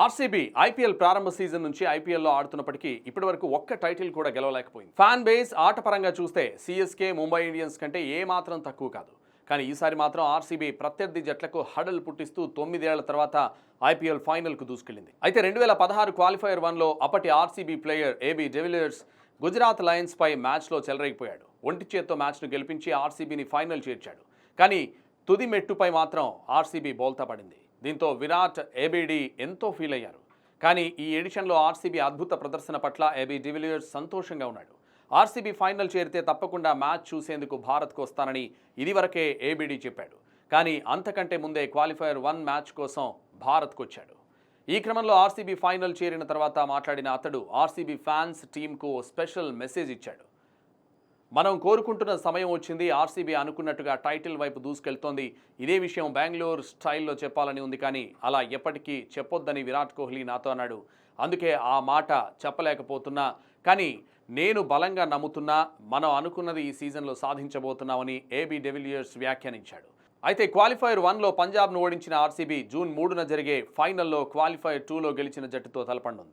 RCB IPL ప్రారంభ season నుంచి ఐపీఎల్లో ఆడుతున్నప్పటికీ ఇప్పటివరకు ఒక్క టైటిల్ కూడా గెలవలేకపోయింది. ఫ్యాన్ బేస్ ఆట పరంగా చూస్తే సిఎస్కే ముంబై ఇండియన్స్ కంటే ఏమాత్రం తక్కువ కాదు. కానీ ఈసారి మాత్రం ఆర్సీబీ ప్రత్యర్థి జట్లకు హడల్ పుట్టిస్తూ తొమ్మిదేళ్ళ తర్వాత ఐపీఎల్ ఫైనల్కు దూసుకెళ్ళింది అయితే రెండు వేల పదహారు క్వాలిఫైయర్ వన్లో అప్పటి RCB player AB de Villiers Gujarat లయన్స్పై మ్యాచ్లో చెలరేగిపోయాడు. ఒంటి చేత్తో మ్యాచ్ను గెలిపించి ఆర్సీబీని ఫైనల్ చేర్చాడు. కానీ తుది మెట్టుపై మాత్రం ఆర్సీబీ బోల్తా పడింది. దీంతో విరాట్ ఏబీడీ ఎంతో ఫీల్ అయ్యారు. కానీ ఈ ఎడిషన్లో ఆర్సీబీ అద్భుత ప్రదర్శన పట్ల ఏబీ డివిలియర్స్ సంతోషంగా ఉన్నాడు. ఆర్సీబీ ఫైనల్ చేరితే తప్పకుండా మ్యాచ్ చూసేందుకు భారత్కు వస్తానని ఇదివరకే ఏబీడీ చెప్పాడు. కానీ అంతకంటే ముందే క్వాలిఫైయర్ వన్ మ్యాచ్ కోసం భారత్కు వచ్చాడు ఈ క్రమంలో ఆర్సీబీ ఫైనల్ చేరిన తర్వాత మాట్లాడిన అతడు ఆర్సీబీ ఫ్యాన్స్ టీంకు స్పెషల్ మెసేజ్ ఇచ్చాడు. మనం కోరుకుంటున్న సమయం వచ్చింది. ఆర్సీబీ అనుకున్నట్టుగా టైటిల్ వైపు దూసుకెళ్తోంది. ఇదే విషయం బెంగళూరు స్టైల్లో చెప్పాలని ఉంది కానీ అలా ఎప్పటికీ చెప్పొద్దని విరాట్ కోహ్లీ నాతో అన్నాడు. అందుకే ఆ మాట చెప్పలేకపోతున్నా. కానీ నేను బలంగా నమ్ముతున్నా మనం అనుకున్నది ఈ సీజన్లో సాధించబోతున్నామని ఏబీ డెవిలియర్స్ వ్యాఖ్యానించాడు. అయితే క్వాలిఫైర్ వన్లో పంజాబ్ను ఓడించిన ఆర్సీబీ జూన్ మూడున జరిగే ఫైనల్లో క్వాలిఫైర్ టూలో గెలిచిన జట్టుతో తలపండుంది.